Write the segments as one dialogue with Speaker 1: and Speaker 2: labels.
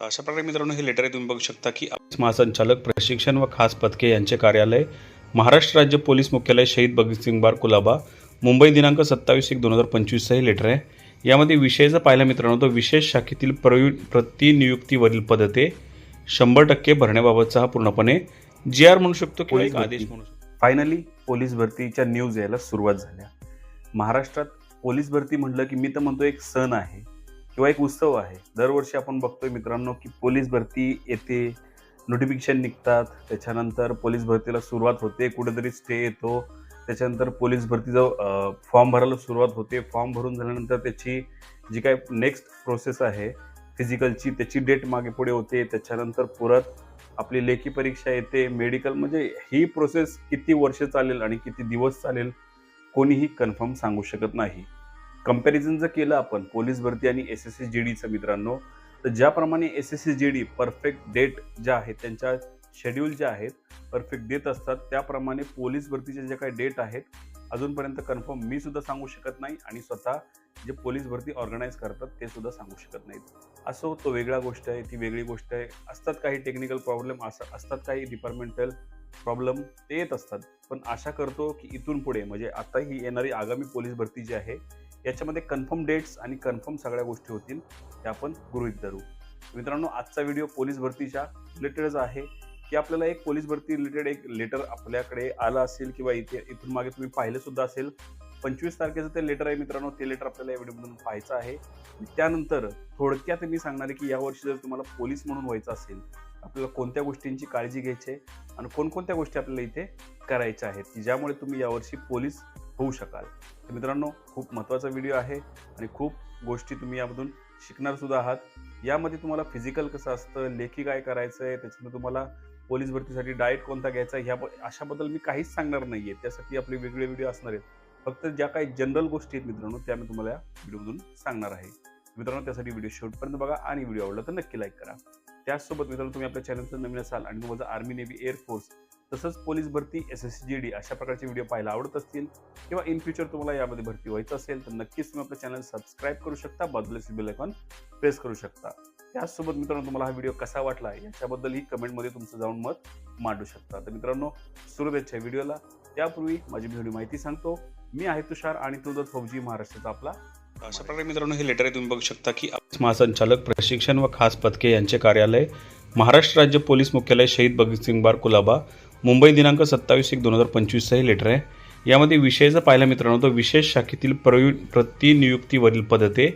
Speaker 1: अशा प्रकारे मित्रांनो हे लेटर आहे तुम्ही बघू शकता की महासंचालक प्रशिक्षण व खास पथके यांचे कार्यालय महाराष्ट्र राज्य पोलीस मुख्यालय शहीद भगतसिंग बार कुलाबा मुंबई दिनांक सत्तावीस एक दोन हजार पंचवीसचं हे लेटर आहे. यामध्ये विषयाचं पाहिलं मित्रांनो तर विशेष शाखेतील प्रवि प्रतिनियुक्तीवरील पदते शंभर टक्के भरण्याबाबतचा हा पूर्णपणे जी आर म्हणू शकतो किंवा एक आदेश. म्हणू शकतो.
Speaker 2: फायनली पोलीस भरतीच्या न्यूज यायला सुरुवात झाल्या महाराष्ट्रात पोलीस भरती म्हटलं की मी तर म्हणतो एक सण आहे. किंवा एक उत्सव आहे. दरवर्षी आपण बघतोय मित्रांनो की पोलीस भरती येते नोटिफिकेशन निघतात त्याच्यानंतर पोलीस भरतीला सुरुवात होते कुठेतरी स्टे येतो त्याच्यानंतर पोलीस भरतीचा फॉर्म भरायला सुरुवात होते. फॉर्म भरून झाल्यानंतर त्याची जी काय नेक्स्ट प्रोसेस आहे फिजिकलची त्याची डेट मागे पुढे होते त्याच्यानंतर परत आपली लेखी परीक्षा येते. मेडिकल म्हणजे ही प्रोसेस किती वर्ष चालेल आणि किती दिवस चालेल कोणीही कन्फर्म सांगू शकत नाही. कंपॅरिझन जर केलं आपण पोलीस भरती आणि एस एस एस जी डीचं मित्रांनो तर ज्याप्रमाणे S S S G D perfect date ज्या आहेत त्यांच्या शेड्यूल ज्या आहेत परफेक्ट देत असतात त्याप्रमाणे पोलीस भरतीचे जे काही डेट आहेत अजूनपर्यंत कन्फर्म मी सुद्धा सांगू शकत नाही आणि स्वतः जे पोलीस भरती ऑर्गनाईज करतात ते सुद्धा सांगू शकत नाहीत. असो तो वेगळा गोष्ट आहे ती वेगळी गोष्ट आहे. असतात काही टेक्निकल प्रॉब्लेम असं असतात काही डिपार्टमेंटल प्रॉब्लेम ते येत असतात. पण आशा करतो की इथून पुढे म्हणजे आता ही येणारी आगामी पोलीस भरती जी आहे याच्यामध्ये कन्फर्म डेट्स आणि कन्फर्म सगळ्या गोष्टी होतील त्या आपण गृहीत धरू. मित्रांनो आजचा व्हिडिओ पोलीस भरतीच्या रिलेटेडच आहे. की आपल्याला एक पोलीस भरती रिलेटेड एक लेटर आपल्याकडे आलं असेल किंवा इथे इथून मागे तुम्ही पाहिलं सुद्धा असेल. पंचवीस तारखेचं ते लेटर आहे मित्रांनो ते लेटर आपल्याला या व्हिडिओमधून पाहायचं आहे. त्यानंतर थोडक्यात मी सांगणार आहे की यावर्षी जर तुम्हाला पोलीस म्हणून व्हायचं असेल आपल्याला कोणत्या गोष्टींची काळजी घ्यायची आहे आणि कोणकोणत्या गोष्टी आपल्याला इथे करायच्या आहेत की ज्यामुळे तुम्ही यावर्षी पोलीस होऊ शकाल. तर मित्रांनो खूप महत्त्वाचा व्हिडिओ आहे आणि खूप गोष्टी तुम्ही यामधून शिकणार सुद्धा आहात. यामध्ये तुम्हाला फिजिकल कसं असतं लेखी काय करायचं आहे त्याच्यामध्ये तुम्हाला पोलीस भरतीसाठी डाएट कोणता घ्यायचा ह्या अशाबद्दल मी काहीच सांगणार नाही आहे त्यासाठी आपले वेगळे व्हिडिओ असणार आहेत. फक्त ज्या काही जनरल गोष्टी आहेत मित्रांनो त्या मी तुम्हाला या व्हिडिओमधून सांगणार आहे. मित्रांनो त्यासाठी व्हिडिओ शेवटपर्यंत बघा आणि व्हिडिओ आवडला तर नक्की लाईक करा. त्याचसोबत मित्रांनो तुम्ही आपल्या चॅनलचं नवीन असाल आणि तुम्हाला आर्मी नेव्ही एअरफोर्स तसंच पोलीस भरती एस एस जी डी अशा प्रकारचे व्हिडिओ पाहायला आवडत असतील किंवा इन फ्युचर तुम्हाला यामध्ये भरती व्हायचं असेल तर नक्कीच तुम्ही आपलं चॅनल सबस्क्राईब करू शकता बाजूला बेल आयकॉन प्रेस करू शकता. त्याचसोबत मित्रांनो तुम्हाला हा व्हिडिओ कसा वाटला याच्याबद्दलही कमेंटमध्ये तुमचं जाऊन मत मांडू शकता. तर मित्रांनो सुरू द्यायच्या व्हिडिओला त्यापूर्वी माझी व्हिडिओ माहिती सांगतो. मी आहे तुषार आणि तुझं फौजी महाराष्ट्राचा आपला
Speaker 1: अशा प्रकारे मित्रांनो हे लेटर आहे तुम्ही बघू शकता की महासंचालक प्रशिक्षण व खास पथके यांचे कार्यालय महाराष्ट्र राज्य पोलीस मुख्यालय शहीद भगतसिंग बार कुलाबा मुंबई दिनांक सत्तावीस एक दोन हजार पंचवीसचं हे लेटर आहे. यामध्ये विषयाचं पाहिलं मित्रांनो तर विशेष शाखेतील प्रवि प्रतिनियुक्तीवरील पदते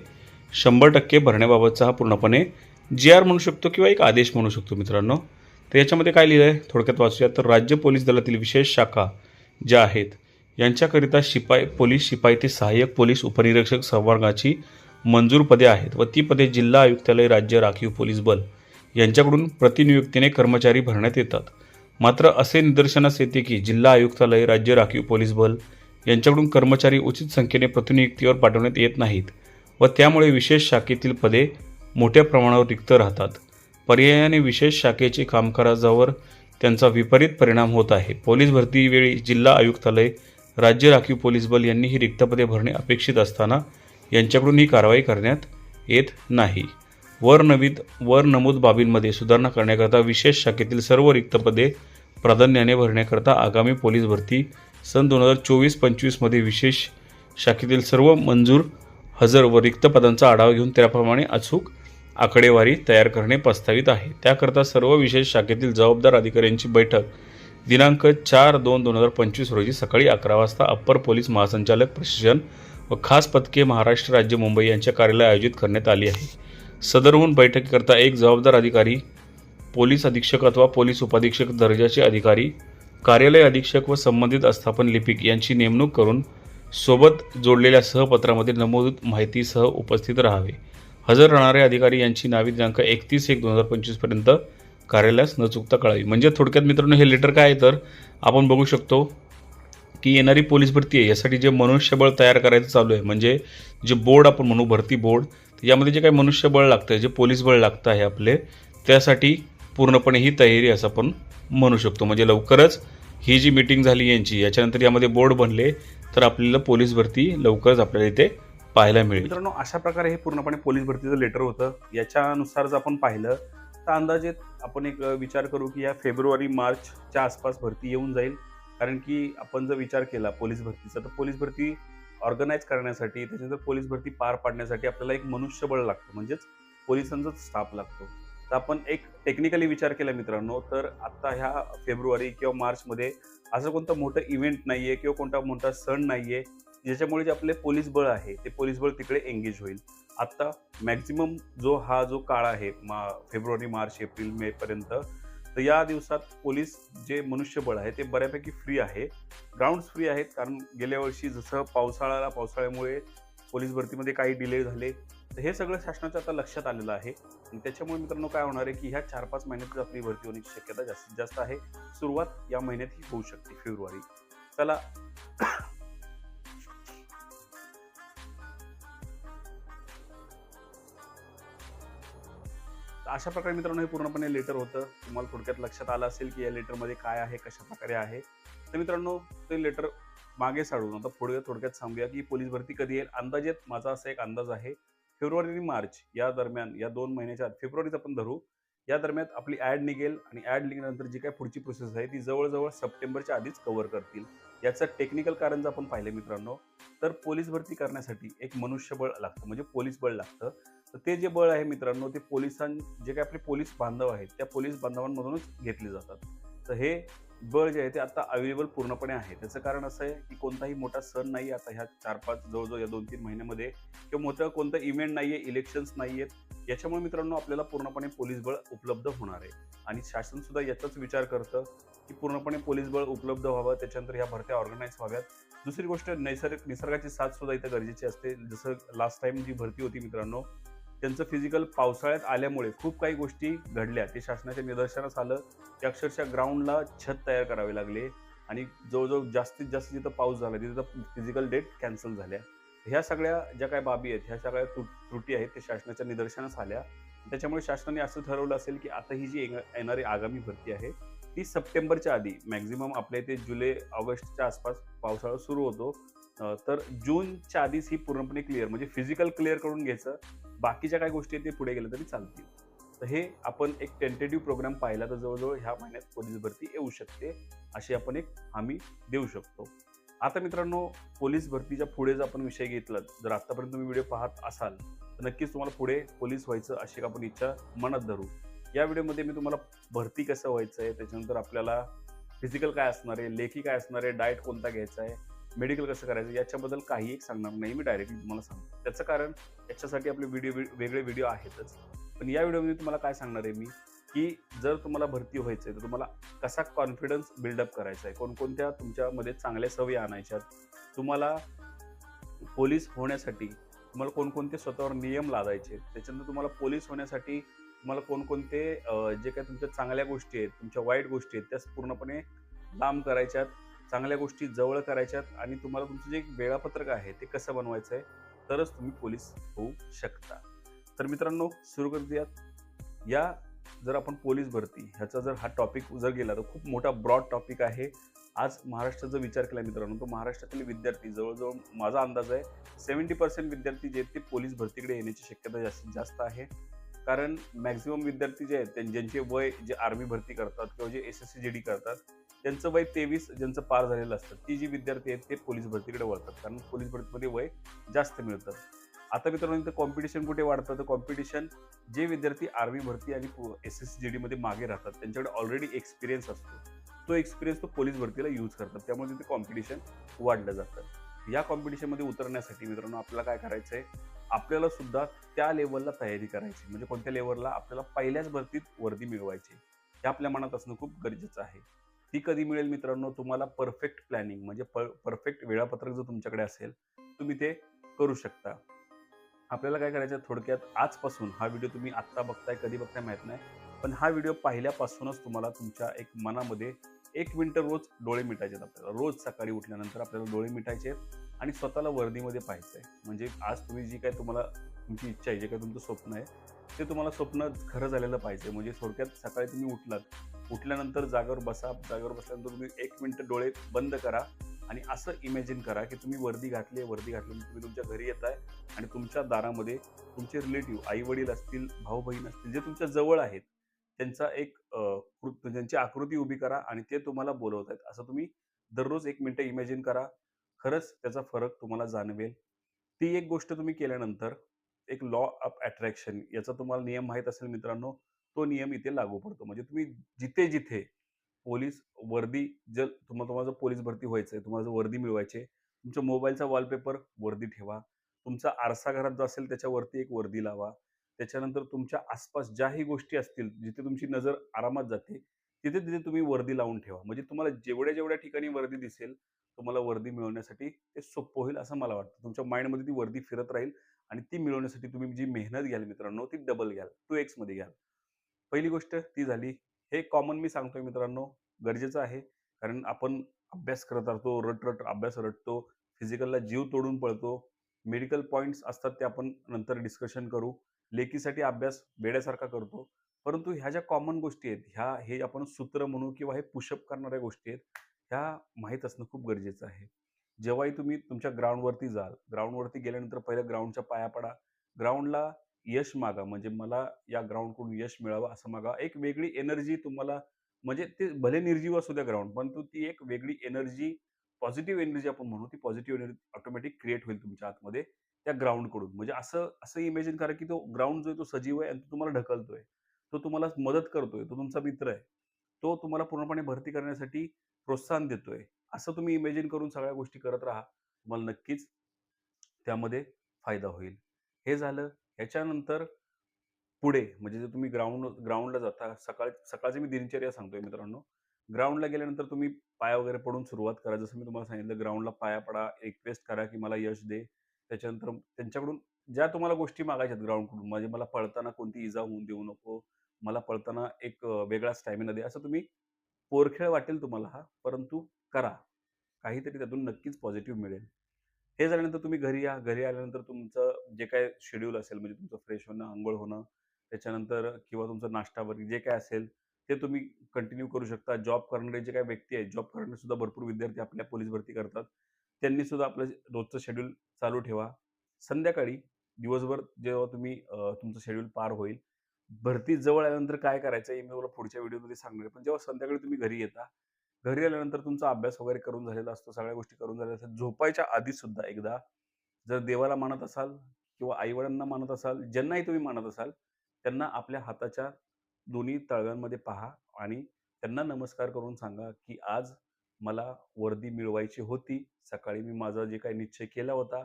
Speaker 1: शंभर टक्के भरण्याबाबतचा हा पूर्णपणे जी आर म्हणू शकतो किंवा एक आदेश म्हणू शकतो मित्रांनो. तर याच्यामध्ये काय लिहिलं आहे थोडक्यात वाचूया. तर राज्य पोलीस दलातील विशेष शाखा ज्या आहेत यांच्याकरिता शिपाई पोलीस शिपाई ते सहाय्यक पोलीस उपनिरीक्षक संवर्गाची मंजूर पदे आहेत व ती पदे जिल्हा आयुक्तालय राज्य राखीव पोलीस बल यांच्याकडून प्रतिनियुक्तीने कर्मचारी भरण्यात येतात. मात्र असे निदर्शनास येते की जिल्हा आयुक्तालय राज्य राखीव पोलीस बल यांच्याकडून कर्मचारी उचित संख्येने प्रतिनियुक्तीवर पाठवण्यात येत नाहीत व त्यामुळे विशेष शाखेतील पदे मोठ्या प्रमाणावर रिक्त राहतात. पर्यायाने विशेष शाखेचे कामकाजावर त्यांचा विपरीत परिणाम होत आहे. पोलीस भरतीवेळी जिल्हा आयुक्तालय राज्य राखीव पोलीस बल यांनी ही रिक्त पदे भरणे अपेक्षित असताना यांच्याकडून ही कारवाई करण्यात येत नाही. वर नवीद वर नमूद बाबींमध्ये सुधारणा करण्याकरता विशेष शाखेतील सर्व रिक्त पदे प्राधान्याने भरण्याकरता आगामी पोलीस भरती सन दोन हजार चोवीस पंचवीसमध्ये विशेष शाखेतील सर्व मंजूर हजर व रिक्त पदांचा आढावा घेऊन त्याप्रमाणे अचूक आकडेवारी तयार करणे प्रस्तावित आहे. त्याकरता सर्व विशेष शाखेतील जबाबदार अधिकाऱ्यांची बैठक दिनांक चार दोन दोन हजार पंचवीस रोजी सकाळी अकरा वाजता अप्पर पोलीस महासंचालक प्रशिक्षण व खास पथके महाराष्ट्र राज्य मुंबई यांच्या कार्यालय आयोजित करण्यात आली आहे. सदरहून बैठकीकरता एक जबाबदार अधिकारी पोलीस अधीक्षक अथवा पोलीस उपाधीक्षक दर्जाचे अधिकारी कार्यालय अधीक्षक व संबंधित अस्थापन लिपिक यांची नेमणूक करून सोबत जोडलेल्या सहपत्रामध्ये नमूद माहितीसह उपस्थित राहावे. हजर राहणारे अधिकारी यांची नावे दिनांक एकतीस एक दोन हजार पंचवीसपर्यंत कार्यालयास न चुकता कळावी. म्हणजे थोडक्यात मित्रांनो हे लेटर काय आहे? तर आपण बघू शकतो की येणारी पोलीस भरती आहे. यासाठी जे मनुष्यबळ तयार करायचं चालू आहे म्हणजे जे बोर्ड आपण म्हणू भरती बोर्ड यामध्ये जे काही मनुष्यबळ लागतं जे पोलीस बळ लागतं आहे आपले त्यासाठी पूर्णपणे ही तयारी असं आपण म्हणू शकतो. म्हणजे लवकरच ही जी मीटिंग झाली यांची याच्यानंतर यामध्ये बोर्ड बनले तर आपल्याला पोलीस भरती लवकरच आपल्याला इथे पाहायला मिळेल.
Speaker 2: मित्रांनो अशा प्रकारे हे पूर्णपणे पोलीस भरतीचं लेटर होतं. याच्यानुसार जर आपण पाहिलं तर अंदाजे आपण एक विचार करू की या फेब्रुवारी मार्चच्या आसपास भरती येऊन जाईल. कारण की आपण जर विचार केला पोलीस भरतीचा तर पोलीस भरती ऑर्गनाईज करण्यासाठी त्याच्यानंतर पोलीस भरती पार पाडण्यासाठी आपल्याला एक मनुष्यबळ लागतं. म्हणजेच पोलिसांचाच स्टाफ लागतो. तर आपण एक टेक्निकली विचार केला मित्रांनो तर आता ह्या फेब्रुवारी किंवा मार्चमध्ये असं कोणतं मोठं इव्हेंट नाही आहे किंवा कोणता मोठा सण नाही आहे ज्याच्यामुळे जे आपले पोलीस बळ आहे ते पोलीस बळ तिकडे एंगेज होईल. आत्ता मॅक्झिमम जो हा जो काळ आहे मा फेब्रुवारी मार्च एप्रिल मे पर्यंत तर या दिवसात पोलीस जे मनुष्यबळ आहे ते बऱ्यापैकी फ्री आहे. ग्राउंड्स फ्री आहेत कारण गेल्या वर्षी जसं पावसाळ्याला पावसाळ्यामुळे पोलीस भरतीमध्ये काही डिले झाले. तर हे सगळं शासनाचं आता लक्षात आलेलं आहे. आणि त्याच्यामुळे मित्रांनो काय होणार आहे की ह्या चार पाच महिन्यातच आपली भरती होण्याची शक्यता जास्तीत जास्त आहे. सुरुवात या महिन्यात ही होऊ शकते फेब्रुवारी. चला अशा प्रकारे मित्रांनो हे पूर्णपणे लेटर होतं. तुम्हाला थोडक्यात लक्षात आलं असेल की या लेटरमध्ये काय आहे कशा प्रकारे आहे. तर मित्रांनो ते लेटर मागे साडून आता पुढे थोडक्यात सांगूया की पोलीस भरती कधी येईल. अंदाजेत माझा असा एक अंदाज आहे फेब्रुवारी आणि मार्च या दरम्यान या दोन महिन्याच्या फेब्रुवारीच आपण धरू. या दरम्यान आपली ॲड निघेल आणि ॲड निघाल्यानंतर जी काय पुढची प्रोसेस आहे ती जवळजवळ सप्टेंबरच्या आधीच कव्हर करतील. याचं टेक्निकल कारण जर आपण पाहिलं मित्रांनो तर पोलीस भरती करण्यासाठी एक मनुष्यबळ लागतं म्हणजे पोलीस बळ लागतं. तर ते जे बळ आहे मित्रांनो ते पोलिसां जे काही आपले पोलीस बांधव आहेत त्या पोलीस बांधवांमधूनच घेतले जातात. तर हे बळ जे आहे ते आता अवेलेबल पूर्णपणे आहे. त्याचं कारण असं आहे की कोणताही मोठा सण नाही आता ह्या चार पाच जवळजवळ या दोन तीन महिन्यामध्ये किंवा मोठं कोणतं इव्हेंट नाही आहे इलेक्शन्स नाही आहेत याच्यामुळे मित्रांनो आपल्याला पूर्णपणे पोलीस बळ उपलब्ध होणार आहे. आणि शासनसुद्धा याचाच विचार करतं की पूर्णपणे पोलीस बळ उपलब्ध व्हावं त्याच्यानंतर ह्या भरत्या ऑर्गनाईज व्हाव्यात. दुसरी गोष्ट नैसर्गिक निसर्गाची साथ सुद्धा इथं गरजेची असते. जसं लास्ट टाइम जी भरती होती मित्रांनो त्यांचं फिजिकल पावसाळ्यात आल्यामुळे खूप काही गोष्टी घडल्या. ते शासनाच्या निदर्शनास आलं. की अक्षरशः ग्राउंडला छत तयार करावे लागले आणि जवळजवळ जास्तीत जास्त जिथं पाऊस झाला तिथं फिजिकल डेट कॅन्सल झाल्या. ह्या सगळ्या ज्या काही बाबी आहेत ह्या सगळ्या त्रुटी आहेत ते शासनाच्या निदर्शनास आल्या. त्याच्यामुळे शासनाने असं ठरवलं असेल की आता ही जी येणारी आगामी भरती आहे ती सप्टेंबरच्या आधी मॅक्झिमम आपल्या इथे जुलै ऑगस्टच्या आसपास पावसाळा सुरू होतो. तर जूनच्या आधीच ही पूर्णपणे क्लिअर म्हणजे फिजिकल क्लिअर करून घ्यायचं. बाकीच्या काय गोष्टी आहेत ते पुढे गेल्या तरी चालतील. तर हे आपण एक टेंटेटिव्ह प्रोग्राम पाहिला तर जवळजवळ ह्या महिन्यात पोलीस भरती येऊ शकते अशी आपण एक हमी देऊ शकतो. आता मित्रांनो पोलीस भरतीच्या पुढे जर आपण विषय घेतला. जर आतापर्यंत तुम्ही व्हिडिओ पाहत असाल तर नक्कीच तुम्हाला पुढे पोलीस व्हायचं अशी एक आपण इच्छा मनात धरू. या व्हिडिओमध्ये मी तुम्हाला भरती कसं व्हायचं आहे त्याच्यानंतर आपल्याला फिजिकल काय असणार आहे लेखी काय असणार आहे डाएट कोणता घ्यायचा आहे मेडिकल कसं करायचं याच्याबद्दल काही एक सांगणार नाही मी डायरेक्टली तुम्हाला सांगतो. त्याचं कारण याच्यासाठी आपले व्हिडिओ वेगळे व्हिडिओ आहेतच. पण या व्हिडिओमध्ये तुम्हाला काय सांगणार आहे मी? की जर तुम्हाला भरती व्हायचं आहे तर तुम्हाला कसा कॉन्फिडन्स बिल्डअप करायचा आहे? कोणकोणत्या तुमच्यामध्ये चांगल्या सवयी आणायच्यात तुम्हाला पोलीस होण्यासाठी तुम्हाला कोणकोणते स्वतःवर नियम लादायचे त्याच्यानंतर तुम्हाला पोलीस होण्यासाठी तुम्हाला कोणकोणते जे काही तुमच्या चांगल्या गोष्टी आहेत तुमच्या वाईट गोष्टी आहेत त्या पूर्णपणे लांब करायच्यात चांगल्या गोष्टी जवळ करायच्यात आणि तुम्हाला तुमचं जे एक वेळापत्रक आहे ते कसं बनवायचं आहे तरच तुम्ही पोलीस होऊ शकता. तर मित्रांनो सुरू करूयात. या जर आपण पोलीस भरती ह्याचा जर हा टॉपिक जर गेला तर खूप मोठा ब्रॉड टॉपिक आहे. आज महाराष्ट्राचा विचार केला मित्रांनो तो महाराष्ट्रातील विद्यार्थी जवळजवळ माझा अंदाज आहे सेव्हन्टी पर्सेंट विद्यार्थी जे आहेत ते पोलीस भरतीकडे येण्याची शक्यता जास्तीत जास्त आहे. कारण मॅक्झिमम विद्यार्थी जे आहेत त्यां- ज्यांचे वय जे आर्मी भरती करतात किंवा जे S S C G D करतात त्यांचं वय तेवीस ज्यांचं पार झालेलं असतं ती जी विद्यार्थी आहेत ते पोलीस भरतीकडे वळतात. कारण पोलीस भरतीमध्ये वय जास्त मिळतं. आता मित्रांनो इथं कॉम्पिटिशन कुठे वाढतं? तर कॉम्पिटिशन जे विद्यार्थी आर्मी भरती आणि एस एस सी जी डीमध्ये मागे राहतात त्यांच्याकडे ऑलरेडी एक्सपिरियन्स असतो. तो एक्सपिरियन्स तो पोलीस भरतीला यूज करतात. त्यामुळे तिथे कॉम्पिटिशन वाढलं जातं. या कॉम्पिटिशनमध्ये उतरण्यासाठी मित्रांनो आपल्याला काय करायचं आहे आपल्याला सुद्धा त्या लेवलला तयारी करायची. म्हणजे कोणत्या लेवलला आपल्याला पहिल्याच भरतीत वर्दी मिळवायची. हे आपल्या मनात असणं खूप गरजेचं आहे. ती कधी मिळेल मित्रांनो? तुम्हाला परफेक्ट प्लॅनिंग म्हणजे परफेक्ट वेळापत्रक जर तुमच्याकडे असेल तुम्ही ते करू शकता. आपल्याला काय करायचं आहे थोडक्यात आजपासून हा व्हिडिओ तुम्ही आत्ता बघताय कधी बघताय माहीत नाही. पण हा व्हिडिओ पाहिल्यापासूनच तुम्हाला तुमच्या एक मनामध्ये एक मिनटं रोज डोळे मिटायचे आहेत आपल्याला. रोज सकाळी उठल्यानंतर आपल्याला डोळे मिटायचे आहेत आणि स्वतःला वर्दीमध्ये पाहायचं आहे म्हणजे आज तुम्ही जी काय तुम्हाला तुमची इच्छा आहे जे काय तुमचं स्वप्न आहे ते तुम्हाला स्वप्न खरं झालेलं पाहिजे म्हणजे थोडक्यात सकाळी तुम्ही उठलात उठल्यानंतर जागेवर बसा जागेवर बसल्यानंतर तुम्ही एक मिनटं डोळे बंद करा आणि असं इमॅजिन करा की तुम्ही वर्दी घातली आहे वर्दी घातली म्हणजे तुम्ही तुमच्या घरी येत आहे आणि तुमच्या दारामध्ये तुमचे रिलेटिव्ह आई वडील असतील भाऊ बहीण असतील जे तुमच्या जवळ आहेत त्यांचा एक त्यांची आकृती उभी करा आणि ते तुम्हाला बोलवत आहेत असं तुम्ही दररोज एक मिनटं इमॅजिन करा. खरंच त्याचा फरक तुम्हाला जाणवेल. ती एक गोष्ट तुम्ही केल्यानंतर एक लॉ ऑफ अट्रॅक्शन याचा तुम्हाला नियम माहीत असेल मित्रांनो तो नियम इथे लागू पडतो. म्हणजे तुम्ही जिथे जिथे पोलीस वर्दी जर तुम्हाला तुम्हाला जर पोलीस भरती व्हायचं आहे तुम्हाला जर वर्दी मिळवायचे तुमच्या मोबाईलचा वॉलपेपर वर्दी ठेवा. तुमचा आरसा घरात जो असेल त्याच्यावरती एक वर्दी लावा. त्याच्यानंतर तुमच्या आसपास ज्याही गोष्टी असतील जिथे तुमची नजर आरामात जाते तिथे तिथे तुम्ही वर्दी लावून ठेवा. म्हणजे तुम्हाला जेवढ्या जेवढ्या ठिकाणी वर्दी दिसेल तुम्हाला वर्दी मिळवण्यासाठी ते सोपं होईल असं मला वाटतं. तुमच्या माइंडमध्ये ती वर्दी फिरत राहील आणि ती मिळवण्यासाठी तुम्ही जी मेहनत घ्याल मित्रांनो ती डबल घ्याल. टू एक्समध्ये घ्याल. पहिली गोष्ट ती झाली हे कॉमन मी सांगतोय मित्रांनो गरजेचं आहे. कारण आपण अभ्यास करत राहतो रट रट अभ्यास रटतो फिजिकलला जीव तोडून पळतो. मेडिकल पॉईंट्स असतात ते आपण नंतर डिस्कशन करू. लेखीसाठी अभ्यास वेड्यासारखा करतो. परंतु ह्या ज्या कॉमन गोष्टी आहेत ह्या हे आपण सूत्र म्हणू किंवा हे पुशअप करणाऱ्या गोष्टी आहेत ह्या माहीत असणं खूप गरजेचं आहे. जेव्हाही तुम्ही तुमच्या ग्राउंडवरती जाल ग्राउंडवरती गेल्यानंतर पहिल्या ग्राउंडच्या पाया पडा. ग्राउंडला यश मागा म्हणजे मला या ग्राउंडकडून यश मिळावं असं मागा. एक वेगळी एनर्जी तुम्हाला म्हणजे ते भले निर्जीव असू द्या ग्राउंड परंतु ती एक वेगळी एनर्जी पॉझिटिव्ह एनर्जी आपण म्हणू ती पॉझिटिव्ह एनर्जी ऑटोमॅटिक क्रिएट होईल तुमच्या आतमध्ये त्या ग्राउंडकडून. म्हणजे असं असं इमेजिन करा की तो ग्राउंड जो आहे तो सजीव आहे आणि तो तुम्हाला ढकलतोय. तो तुम्हाला मदत करतोय. तो तुमचा मित्र आहे. तो तुम्हाला पूर्णपणे भरती करण्यासाठी प्रोत्साहन देतोय. असं तुम्ही इमेजिन करून सगळ्या गोष्टी करत राहा. तुम्हाला नक्कीच त्यामध्ये फायदा होईल. हे झालं. ह्याच्यानंतर पुढे म्हणजे जर तुम्ही ग्राउंड ग्राउंडला जाता सकाळ सकाळची मी दिनचर्या सांगतोय मित्रांनो. ग्राउंडला गेल्यानंतर तुम्ही पाया वगैरे पडून सुरुवात करा. जसं मी तुम्हाला सांगितलं ग्राउंडला पाया पडा रिक्वेस्ट करा की मला यश दे. त्याच्यानंतर त्यांच्याकडून ज्या तुम्हाला गोष्टी मागायच्यात ग्राउंडकडून म्हणजे मला पळताना कोणती इजा होऊन देऊ नको मला पळताना एक वेगळा स्टॅमिना दे असं तुम्ही पोरखेळ वाटेल तुम्हाला हा परंतु करा. काहीतरी त्यातून नक्कीच पॉझिटिव्ह मिळेल. हे झाल्यानंतर तुम्ही घरी या. घरी आल्यानंतर तुमचं जे काय शेड्यूल असेल म्हणजे तुमचं फ्रेश होणं आंघोळ होणं त्याच्यानंतर किंवा तुमचं नाश्ता वगैरे जे काय असेल ते तुम्ही कंटिन्यू करू शकता. जॉब करणारे जे काही व्यक्ती आहेत जॉब करणारे सुद्धा भरपूर विद्यार्थी आपल्या पोलीस भरती करतात. त्यांनी सुद्धा आपलं रोजचं शेड्यूल चालू ठेवा. संध्याकाळी दिवसभर जेव्हा तुम्ही तुमचं शेड्यूल पार होईल भरती जवळ आल्यानंतर काय करायचं हे मी तुम्हाला पुढच्या व्हिडिओमध्ये सांगणार पण जेव्हा संध्याकाळी तुम्ही घरी येता घरी आल्यानंतर तुमचा अभ्यास वगैरे करून झालेला असतो सगळ्या गोष्टी करून झालेल्या असतात. झोपायच्या आधी सुद्धा एकदा जर देवाला मानत असाल किंवा आईवडिलांना मानत असाल ज्यांनाही तुम्ही मानत असाल त्यांना आपल्या हाताच्या दोन्ही तळव्यांमध्ये पहा आणि त्यांना नमस्कार करून सांगा की आज मला वर्दी मिळवायची होती. सकाळी मी माझा जे काही निश्चय केला होता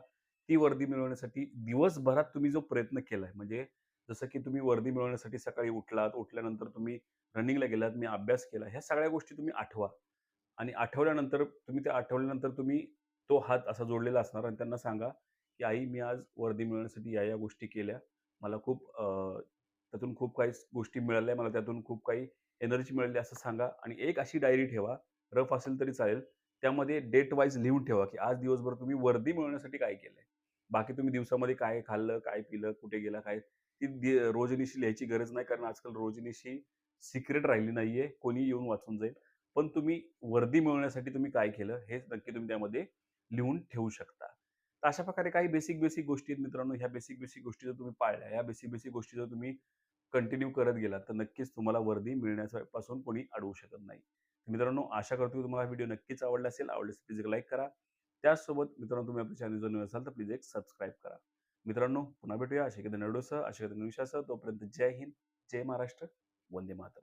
Speaker 2: ती वर्दी मिळवण्यासाठी दिवसभरात तुम्ही जो प्रयत्न केलाय म्हणजे जसं की तुम्ही वर्दी मिळवण्यासाठी सकाळी उठलात उठल्यानंतर तुम्ही रनिंगला गेलात मी अभ्यास केला ह्या सगळ्या गोष्टी तुम्ही आठवा. आणि आठवल्यानंतर तुम्ही ते आठवल्यानंतर तुम्ही तो हात असा जोडलेला असणार आणि त्यांना सांगा की आई मी आज वर्दी मिळवण्यासाठी या या गोष्टी केल्या. मला खूप त्यातून खूप काही गोष्टी मिळाल्या. मला त्यातून खूप काही एनर्जी मिळाली असं सांगा. आणि एक अशी डायरी ठेवा. रफ असेल तरी चालेल. त्यामध्ये डेट वाईज लिहून ठेवा की आज दिवसभर तुम्ही वर्दी मिळवण्यासाठी काय केलंय? बाकी तुम्ही दिवसामध्ये काय खाल्लं काय पिलं कुठे गेला काय? ती रोजनिशी लिहायची गरज नाही कारण आजकाल रोजनिशी सिक्रेट राहिली नाहीये. कोणी येऊन वाचून जाईल. पण तुम्ही वर्दी मिळवण्यासाठी तुम्ही काय केलं? हे नक्की तुम्ही त्यामध्ये लिहून ठेवू शकता. तर अशा प्रकारे काही बेसिक बेसिक गोष्टी आहेत मित्रांनो. ह्या बेसिक बेसिक गोष्टी जर तुम्ही पाळल्या या बेसिक बेसिक गोष्टी जर तुम्ही कंटिन्यू करत गेलात तर नक्कीच तुम्हाला वर्दी मिळण्यापासून कोणी अडवू शकत नाही. मित्रांनो आशा करतो की तुम्हाला व्हिडिओ नक्कीच आवडला असेल. आवडल्यास प्लीज एक लाईक करा. त्याचसोबत मित्रांनो तुम्ही आपल्या चॅनल जर असाल तर प्लीज एक सबस्क्राईब करा. मित्रांनो पुन्हा भेटूया. अशा कधी नडोसह अशा कधी निशासह तोपर्यंत जय हिंद जय महाराष्ट्र वंदे मातर